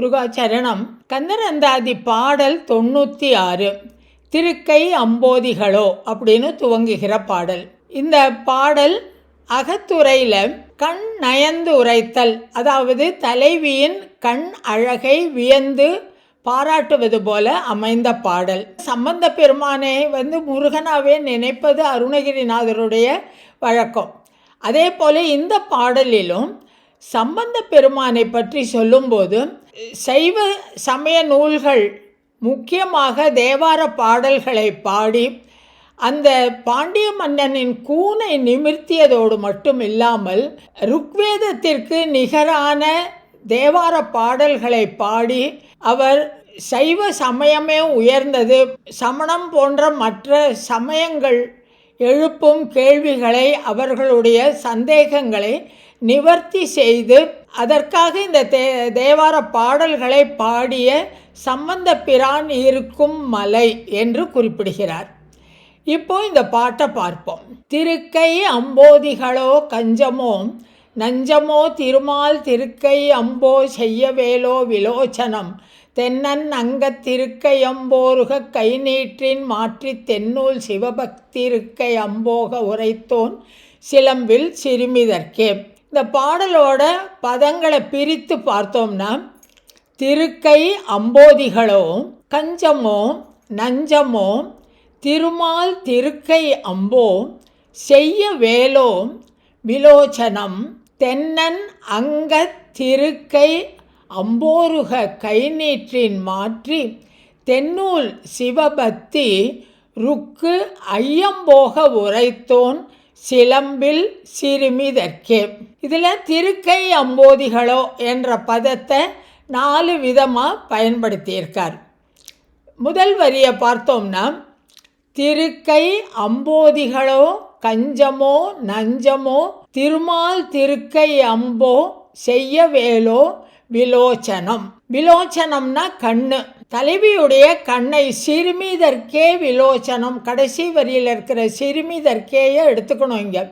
முருகாச்சரணம் கந்தரந்தாதி பாடல் தொண்ணூற்றி ஆறு திருக்கை அம்போதிகளோ அப்படின்னு துவங்குகிற பாடல். இந்த பாடல் அகத்துறையில் கண் நயந்து உரைத்தல் அதாவது தலைவியின் கண் அழகை வியந்து பாராட்டுவது போல அமைந்த பாடல். சம்பந்த பெருமானை வந்து முருகனாவே நினைப்பது அருணகிரிநாதருடைய வழக்கம். அதே போல இந்த பாடலிலும் சம்பந்த பெருமானை பற்றி சொல்லும்போது சைவ சமய நூல்கள் முக்கியமாக தேவார பாடல்களை பாடி அந்த பாண்டிய மன்னனின் கூனை நிமிர்த்தியதோடு மட்டும் இல்லாமல் ருக்வேதத்திற்கு நிகரான தேவார பாடல்களை பாடி அவர் சைவ சமயமே உயர்ந்தது. சமணம் போன்ற மற்ற சமயங்கள் எழுப்பும் கேள்விகளை அவர்களுடைய சந்தேகங்களை நிவர்த்தி செய்து அதற்காக இந்த தே தேவார பாடல்களை பாடிய சம்பந்த பிரான் இருக்கும் மலை என்று குறிப்பிடுகிறார். இப்போ இந்த பாட்டை பார்ப்போம். திருக்கை அம்போதிகளோ கஞ்சமோ நஞ்சமோ திருமால் திருக்கை அம்போ செய்யவேலோ விலோச்சனம் தென்னன் அங்கத் கை நீற்றின் மாற்றி தென்னூல் சிவபக்திருக்கை அம்போக உரைத்தோன் சிலம்பில் சிறுமிதற்கே. இந்த பாடலோட பதங்களை பிரித்து பார்த்தோம்னா திருக்கை அம்போதிகளோ கஞ்சமோ நஞ்சமோ திருமால் திருக்கை அம்போ செய்ய வேலோ விலோச்சனம் தென்னன் அங்க திருக்கை அம்போருக கை நீற்றின் மாற்றி தென்னூல் சிவபக்தி ருக்கு ஐயம்போக உரைத்தோன் சிலம்பில் சிறுமிதற்கே. இதில் திருக்கை அம்போதிகளோ என்ற பதத்தை நாலு விதமாக பயன்படுத்தியிருக்கார். முதல் வரியை பார்த்தோம்னா திருக்கை அம்போதிகளோ கஞ்சமோ நஞ்சமோ திருமால் திருக்கை அம்போ செய்ய வேலோ விலோச்சனம். விலோச்சனம்னா கண்ணு. தலைவியுடைய கண்ணை சிறுமிதற்கே விலோச்சனம். கடைசி வரியில் இருக்கிற சிறுமிதற்கேயே எடுத்துக்கணும் இங்கே.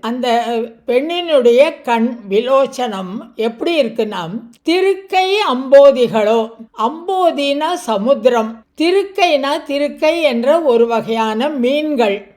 அந்த பெண்ணினுடைய கண் விலோச்சனம் எப்படி இருக்குன்னா திருக்கை அம்போதிகளோ. அம்போதினா சமுத்திரம். திருக்கைனா திருக்கை என்ற ஒரு வகையான மீன்கள்.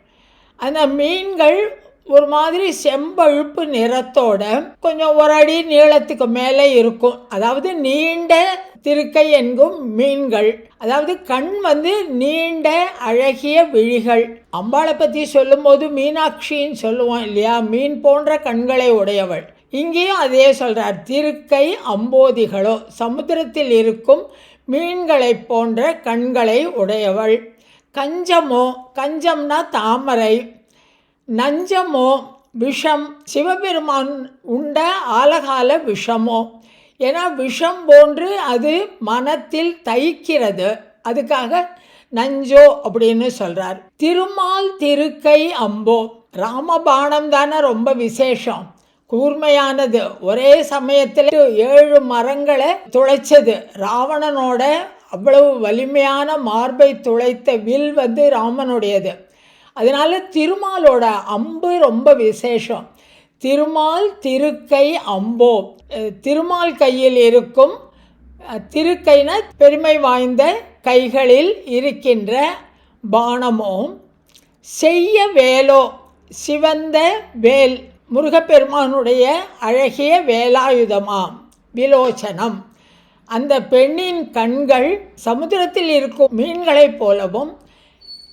அந்த மீன்கள் ஒரு மாதிரி செம்பழுப்பு நிறத்தோட கொஞ்சம் ஒரு அடி நீளத்துக்கு மேலே இருக்கும். அதாவது நீண்ட திருக்கை என்கும் மீன்கள். அதாவது கண் வந்து நீண்ட அழகிய விழிகள். அம்பாளை பற்றி சொல்லும்போது மீனாட்சின்னு சொல்லுவோம் இல்லையா? மீன் போன்ற கண்களை உடையவள். இங்கேயும் அதே சொல்கிறார் திருக்கை அம்போதிகளோ சமுத்திரத்தில் இருக்கும் மீன்களைப் போன்ற கண்களை உடையவள். கஞ்சமோ கஞ்சம்னா தாமரை. நஞ்சமோ விஷம் சிவபெருமான் உண்ட ஆலகால விஷமோ. ஏன்னா விஷம் போன்று அது மனத்தில் தைக்கிறது. அதுக்காக நஞ்சோ அப்படின்னு சொல்கிறார் திருமால் திருக்கை அம்போ. ராமபாணம் தானே ரொம்ப விசேஷம். கூர்மையானது. ஒரே சமயத்தில் ஏழு மரங்களை துளைச்சது. ராவணனோட அவ்வளவு வலிமையான மார்பை துளைத்த வில் வந்து ராமனுடையது. அதனால் திருமாலோட அம்பு ரொம்ப விசேஷம். திருமால் திருக்கை அம்போ. திருமால் கையில் இருக்கும் திருக்கைன பெருமை வாய்ந்த கைகளில் இருக்கின்ற பானமோ செய்ய வேலோ சிவந்த வேல் முருகப்பெருமானுடைய அழகிய வேலாயுதமாம். விலோச்சனம். அந்த பெண்ணின் கண்கள் சமுத்திரத்தில் இருக்கும் மீன்களைப் போலவும்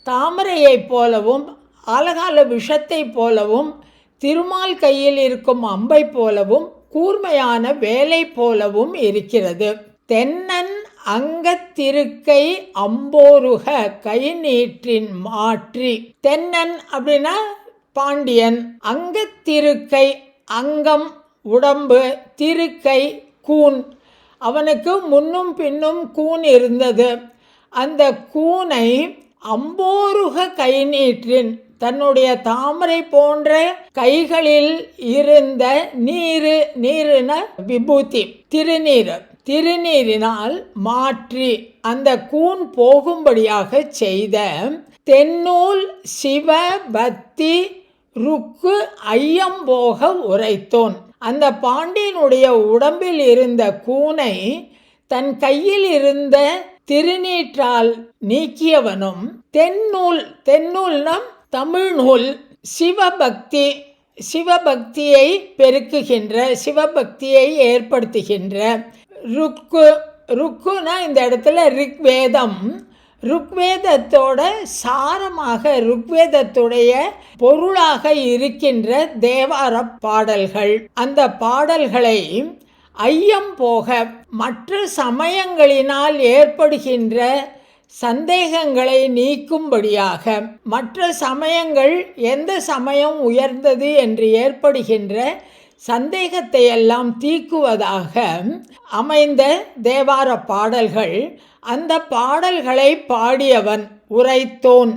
தாமரையைப் போலவும் ஆலகால விஷத்தைப் போலவும் திருமால் கையில் இருக்கும் அம்பை போலவும் கூர்மையான வேலை போலவும் இருக்கிறது. தென்னன் அங்கத்திருக்கை அம்போருக கை நீற்றின் மாற்றி. தென்னன் அப்படின்னா பாண்டியன். அங்கத்திருக்கை அங்கம் உடம்பு திருக்கை கூன். அவனுக்கு முன்னும் பின்னும் கூன் இருந்தது. அந்த கூனை அம்போருக கை நீற்றின் தன்னுடைய தாமரை போன்ற கைகளில் இருந்த நீரு நீருன விபூதி திருநீர் திருநீரினால் மாற்றி அந்த கூன் போகும்படியாக செய்த தென்னூல் சிவ பக்தி ருக்கு ஐயம்போக உரைத்தோன். அந்த பாண்டியனுடைய உடம்பில் இருந்த கூனை தன் கையில் இருந்த திருநீற்றால் நீக்கியவனும் தென்னூல் தென்னூல்னம் தமிழ் நூல் சிவபக்தி சிவபக்தியை பெருக்குகின்ற சிவபக்தியை ஏற்படுத்துகின்ற ருக்கு ருக்குனா இந்த இடத்துல ரிக்வேதம். ருக்வேதத்தோட சாரமாக ருக்வேதத்துடைய பொருளாக இருக்கின்ற தேவார பாடல்கள். அந்த பாடல்களை ஐயம் போக மற்ற சமயங்களினால் ஏற்படுகின்ற சந்தேகங்களை நீக்கும்படியாக மற்ற சமயங்கள் எந்த சமயம் உயர்ந்தது என்று ஏற்படுகின்ற சந்தேகத்தை எல்லாம் தீக்குவதாக அமைந்த தேவார பாடல்கள் அந்த பாடல்களை பாடியவன் உரைத்தோன்.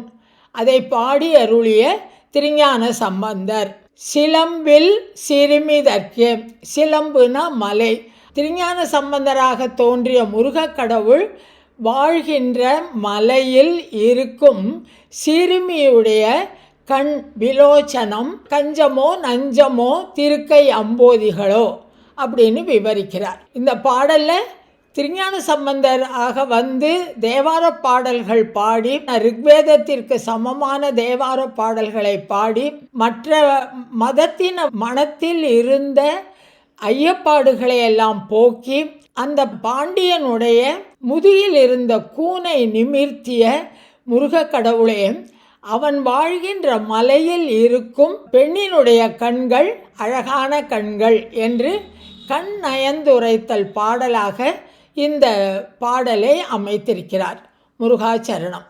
அதை பாடி அருளிய திருஞான சம்பந்தர். சிலம்பில் சிறுமிதற்கு. சிலம்புனா மலை. திருஞான சம்பந்தராக தோன்றிய முருகக் கடவுள் வாழ்கின்ற மலையில் இருக்கும் சிறுமியுடைய கண் விலோச்சனம் கஞ்சமோ நஞ்சமோ திருக்கை அம்போதிகளோ அப்படின்னு விவரிக்கிறார். இந்த பாடலில் திருஞான சம்பந்தர் ஆக வந்து தேவார பாடல்கள் பாடி ரிக்வேதத்திற்கு சமமான தேவார பாடல்களை பாடி மற்ற மதத்தின் மனத்தில் இருந்த ஐயப்பாடுகளை எல்லாம் போக்கி அந்த பாண்டியனுடைய முதுகில் இருந்த கூனை நிமிர்த்திய முருகக் கடவுளே அவன் வாழ்கின்ற மலையில் இருக்கும் பெண்ணினுடைய கண்கள் அழகான கண்கள் என்று கண் நயந்துரைத்தல் பாடலாக இந்த பாடலை அமைத்திருக்கிறார். முருகாச்சரணம்